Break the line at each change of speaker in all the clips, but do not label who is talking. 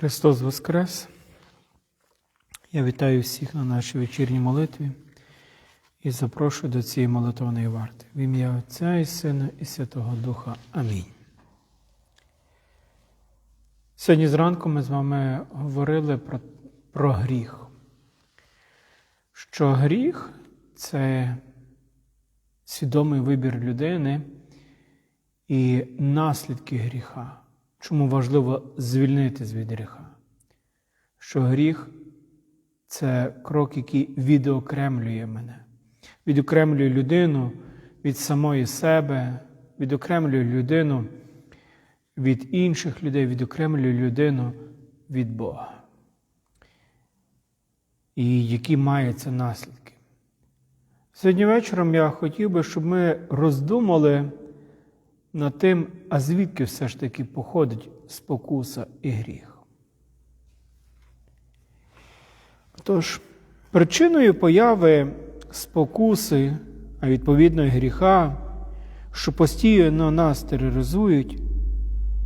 Христос Воскрес! Я вітаю всіх на нашій вечірній молитві і запрошую до цієї молитовної варти. В ім'я Отця і Сина і Святого Духа. Амінь. Сьогодні зранку ми з вами говорили про, про гріх. Що гріх це свідомий вибір людини і наслідки гріха. Чому важливо звільнитись від гріха? Що гріх це крок, який відокремлює мене, відокремлює людину від самої себе, відокремлює людину від інших людей, відокремлює людину від Бога. І які має це наслідки. Сьогодні вечором я хотів би, щоб ми роздумали над тим, а звідки все ж таки походить спокуса і гріх. Тож, причиною появи спокуси, а відповідно і гріха, що постійно нас тероризують,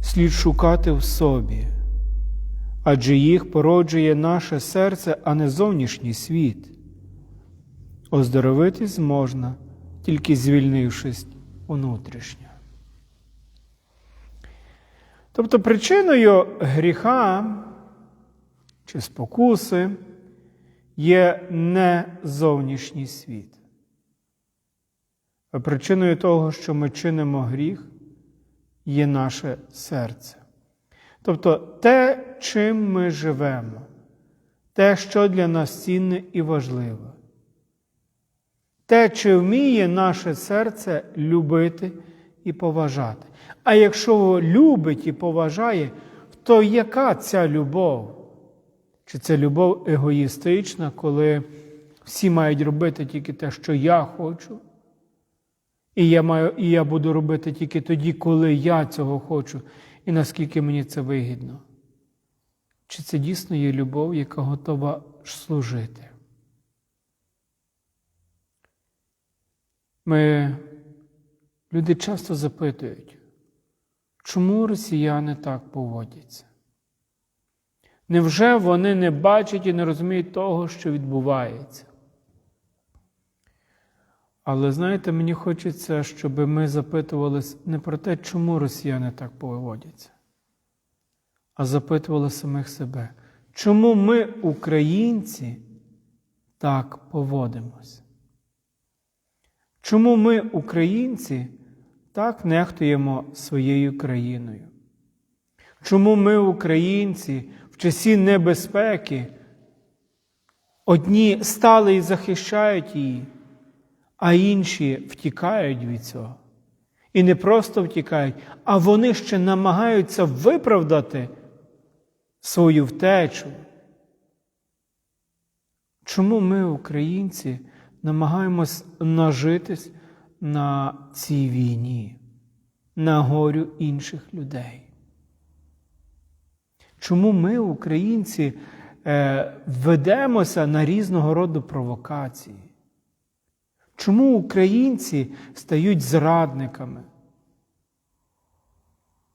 слід шукати в собі, адже їх породжує наше серце, а не зовнішній світ. Оздоровитись можна, тільки звільнившись внутрішньо. Тобто причиною гріха чи спокуси є не зовнішній світ. А причиною того, що ми чинимо гріх, є наше серце. Тобто те, чим ми живемо, те, що для нас цінне і важливе. Те, чи вміє наше серце любити і поважати. А якщо любить і поважає, то яка ця любов? Чи це любов егоїстична, коли всі мають робити тільки те, що я хочу? І я маю, і я буду робити тільки тоді, коли я цього хочу, і наскільки мені це вигідно? Чи це дійсно є любов, яка готова служити? Ми, люди часто запитують, чому росіяни так поводяться? Невже вони не бачать і не розуміють того, що відбувається? Але знаєте, мені хочеться, щоб ми запитувалися не про те, чому росіяни так поводяться, а запитували самих себе, чому ми, українці, так поводимось? Чому ми, українці, так нехтуємо своєю країною? Чому ми, українці, в часі небезпеки одні стали і захищають її, а інші втікають від цього? І не просто втікають, а вони ще намагаються виправдати свою втечу. Чому ми, українці, намагаємось нажитись на цій війні, на горю інших людей? Чому ми, українці, ведемося на різного роду провокації? Чому українці стають зрадниками?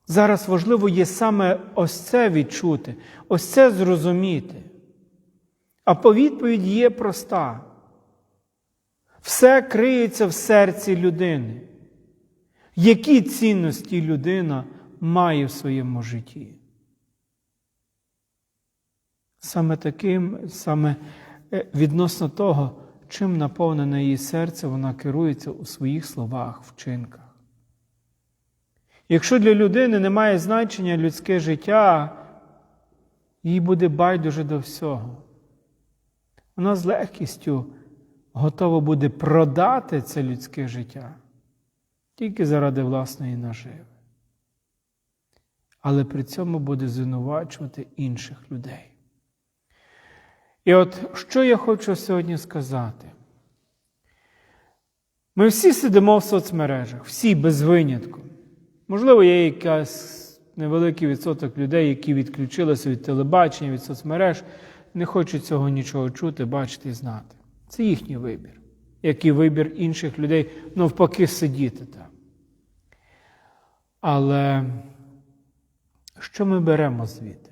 Зараз важливо є саме ось це відчути, ось це зрозуміти. А по відповідь є проста. Все криється в серці людини. Які цінності людина має в своєму житті? Саме таким, саме відносно того, чим наповнене її серце, вона керується у своїх словах, вчинках. Якщо для людини немає значення людське життя, їй буде байдуже до всього. Вона з легкістю готова буде продати це людське життя тільки заради власної наживи. Але при цьому буде звинувачувати інших людей. І от що я хочу сьогодні сказати? Ми всі сидимо в соцмережах, всі без винятку. Можливо, є якийсь невеликий відсоток людей, які відключилися від телебачення, від соцмереж, не хочуть цього нічого чути, бачити і знати. Це їхній вибір, як і вибір інших людей навпаки сидіти там. Але що ми беремо звідти?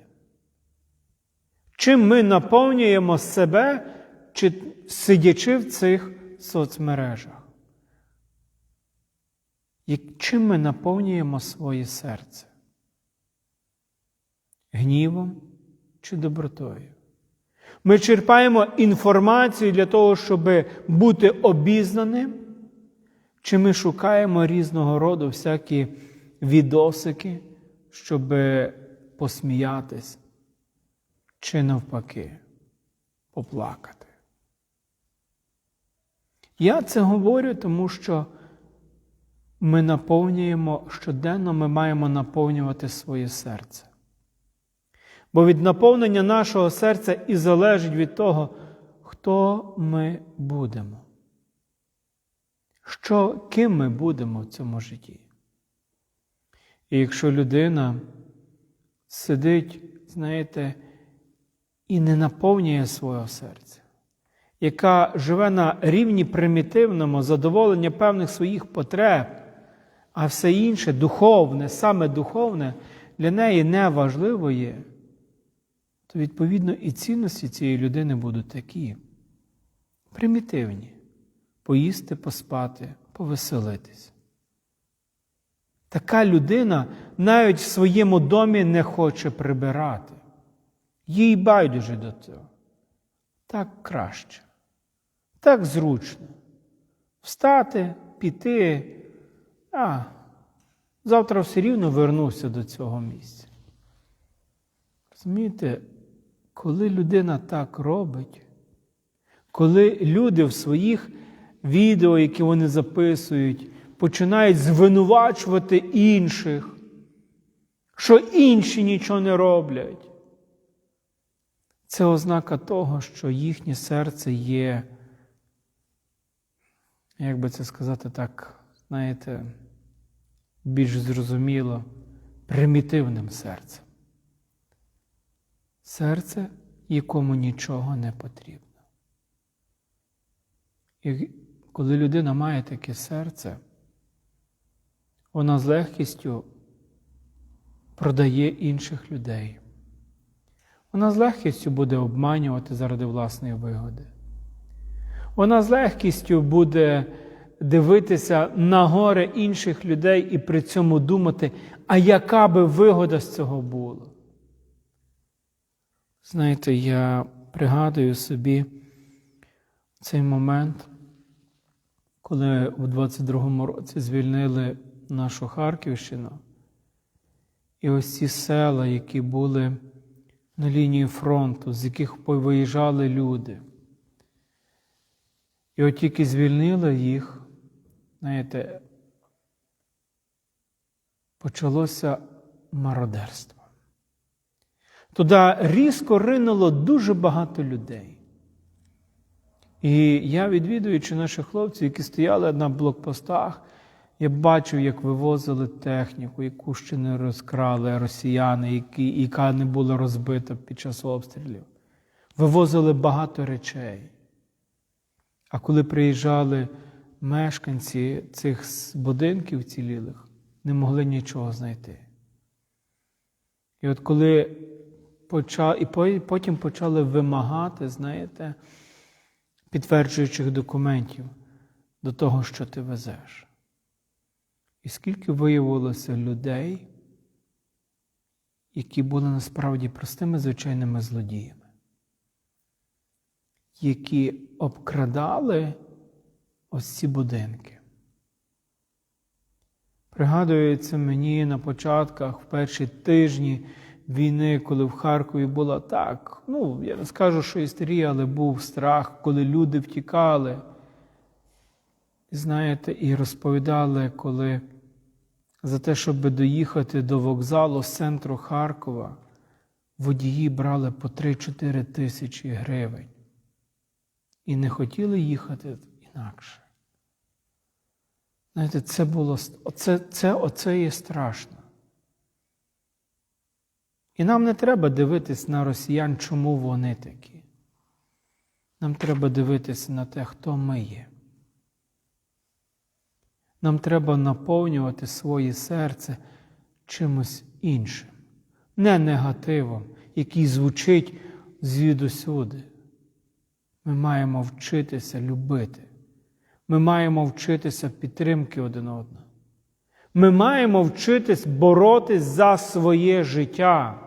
чим ми наповнюємо себе, чи сидячи в цих соцмережах. Чим ми наповнюємо своє серце? Гнівом чи добротою? Ми черпаємо інформацію для того, щоб бути обізнаним, чи ми шукаємо різного роду всякі відосики, щоб посміятись, чи навпаки поплакати. Я це говорю, тому що ми наповнюємо щоденно, ми маємо наповнювати своє серце. Бо від наповнення нашого серця і залежить від того, хто ми будемо. Що, ким ми будемо в цьому житті. І якщо людина сидить, знаєте, і не наповнює свого серця, яка живе на рівні примітивному задоволення певних своїх потреб, а все інше духовне, саме духовне, для неї не важливо є, то відповідно і цінності цієї людини будуть такі примітивні поїсти, поспати, повеселитись. Така людина навіть в своєму домі не хоче прибирати. Їй байдуже до цього. Так краще, так зручно. Встати, піти, а завтра все рівно вернуся до цього місця. Розумієте, коли людина так робить, коли люди в своїх відео, які вони записують, починають звинувачувати інших, що інші нічого не роблять. Це ознака того, що їхнє серце є, як би це сказати так, знаєте, більш зрозуміло, примітивним серцем. Серце, якому нічого не потрібно. І коли людина має таке серце, вона з легкістю продає інших людей. Вона з легкістю буде обманювати заради власної вигоди. Вона з легкістю буде дивитися на горе інших людей і при цьому думати, а яка би вигода з цього була. Знаєте, я пригадую собі цей момент, коли у 22-му році звільнили нашу Харківщину, і ось ці села, які були на лінії фронту, з яких повиїжджали люди. І от тільки звільнили їх, знаєте, почалося мародерство. Туди різко ринуло дуже багато людей. І я, відвідуючи наших хлопців, які стояли на блокпостах, я бачив, як вивозили техніку, яку ще не розкрали росіяни, які, яка не була розбита під час обстрілів. Вивозили багато речей. А коли приїжджали мешканці цих будинків цілілих, не могли нічого знайти. І от коли почав, і потім почали вимагати, знаєте, підтверджуючих документів до того, що ти везеш. І скільки виявилося людей, які були насправді простими звичайними злодіями, які обкрадали ось ці будинки. Пригадується мені на початках, в перші тижні війни, коли в Харкові була так. Ну, я не скажу, що істерія, але був страх, коли люди втікали. Знаєте, і розповідали, коли за те, щоб доїхати до вокзалу з центру Харкова, водії брали по 3-4 тисячі гривень і не хотіли їхати інакше. Знаєте, це було оце, це, оце є страшно. І нам не треба дивитись на росіян, чому вони такі. Нам треба дивитися на те, хто ми є. Нам треба наповнювати своє серце чимось іншим, не негативом, який звучить звідусюди. Ми маємо вчитися любити. Ми маємо вчитися підтримки один одного. Ми маємо вчитись боротись за своє життя.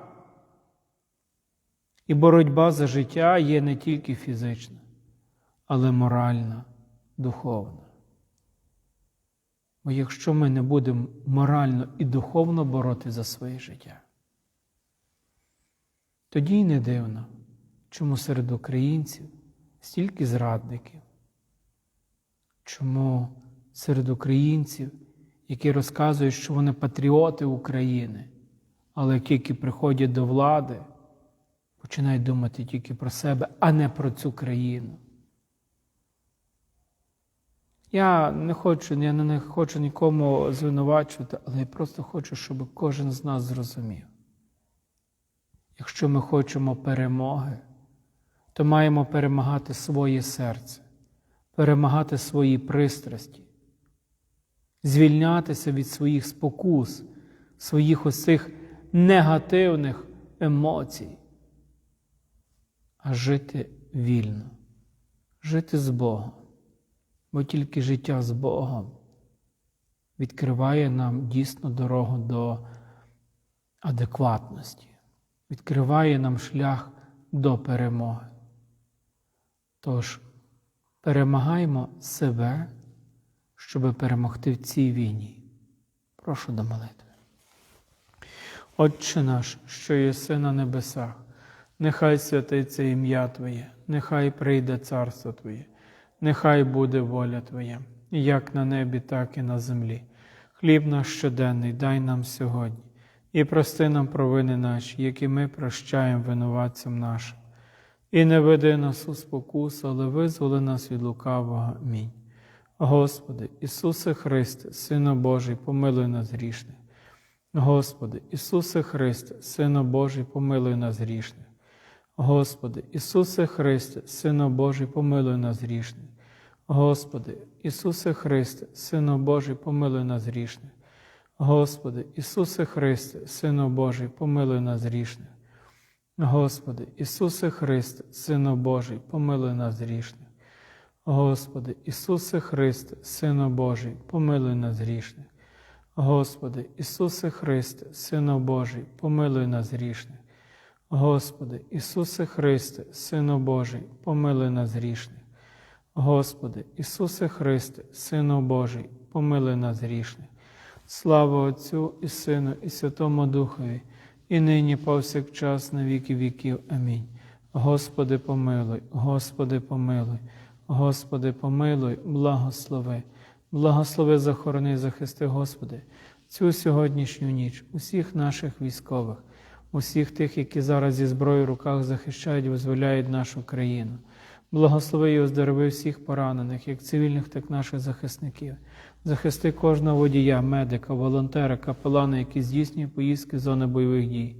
І боротьба за життя є не тільки фізична, але моральна, духовна. Бо якщо ми не будемо морально і духовно боротися за своє життя, тоді й не дивно, чому серед українців стільки зрадників, чому серед українців, які розказують, що вони патріоти України, але тільки приходять до влади, починають думати тільки про себе, а не про цю країну. Я не хочу, я не хочу нікому звинувачувати, але я просто хочу, щоб кожен з нас зрозумів. Якщо ми хочемо перемоги, то маємо перемагати своє серце, перемагати свої пристрасті, звільнятися від своїх спокус, своїх ось цих негативних емоцій, а жити вільно, жити з Богом. Бо тільки життя з Богом відкриває нам дійсно дорогу до адекватності, відкриває нам шлях до перемоги. Тож перемагаємо себе, щоб перемогти в цій війні. Прошу до молитви. Отче наш, що єси на небесах, нехай святиться ім'я Твоє, нехай прийде царство Твоє. Нехай буде воля Твоя, як на небі, так і на землі. Хліб наш щоденний дай нам сьогодні, і прости нам провини наші, які ми прощаємо винуватцям нашим. І не веди нас у спокусу, але визволи нас від лукавого. Амінь. Господи, Ісусе Христе, Сину Божий, помилуй нас грішних. Господи, Ісусе Христе, Сину Божий, помилуй нас грішних. Господи, Ісусе Христе, Сину Божий, помилуй нас грішних. Господи, Ісусе Христе, Сину Божий, помилуй нас грішних. Господи, Ісусе Христе, Сину Божий, помилуй нас грішних. Господи, Ісусе Христе, Сину Божий, помилуй нас грішних. Господи, Ісусе Христе, Сину Божий, помилуй нас грішних. Господи, Ісусе Христе, Сину Божий, помилуй нас грішних. Господи, Ісусе Христе, Сину Божий, помилуй нас грішних. Господи, Ісусе Христе, Сину Божий, помилуй нас грішних. Слава Отцю і Сину, і Святому Духові, і нині повсякчас на віки віків. Амінь. Господи, помилуй, Господи, помилуй, Господи, помилуй, благослови, благослови, захорони, захисти, Господи, цю сьогоднішню ніч, усіх наших військових усіх тих, які зараз зі зброєю в руках захищають визволяють нашу країну. Благослови і оздорови всіх поранених, як цивільних, так і наших захисників. Захисти кожного водія, медика, волонтера, капелана, які здійснює поїздки з зони бойових дій,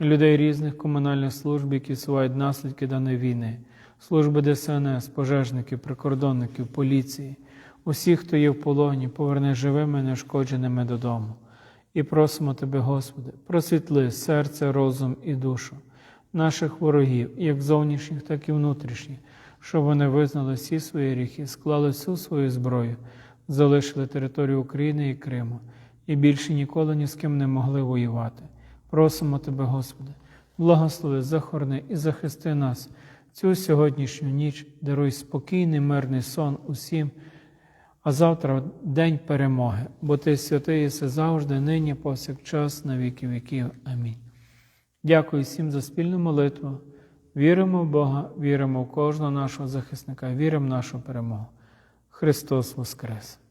людей різних комунальних служб, які сувають наслідки даної війни, служби ДСНС, пожежників, прикордонників, поліції, усіх, хто є в полоні, поверне живими, нешкодженими додому. І просимо Тебе, Господи, просвітли серце, розум і душу наших ворогів, як зовнішніх, так і внутрішніх, щоб вони визнали всі свої гріхи, склали всю свою зброю, залишили територію України і Криму і більше ніколи ні з ким не могли воювати. Просимо Тебе, Господи, благослови, захорони і захисти нас цю сьогоднішню ніч, даруй спокійний, мирний сон усім а завтра день перемоги, бо ти святий єси завжди, нині, повсякчас, на віки віків. Амінь. Дякую всім за спільну молитву. Віримо в Бога, віримо в кожного нашого захисника, віримо в нашу перемогу. Христос Воскрес!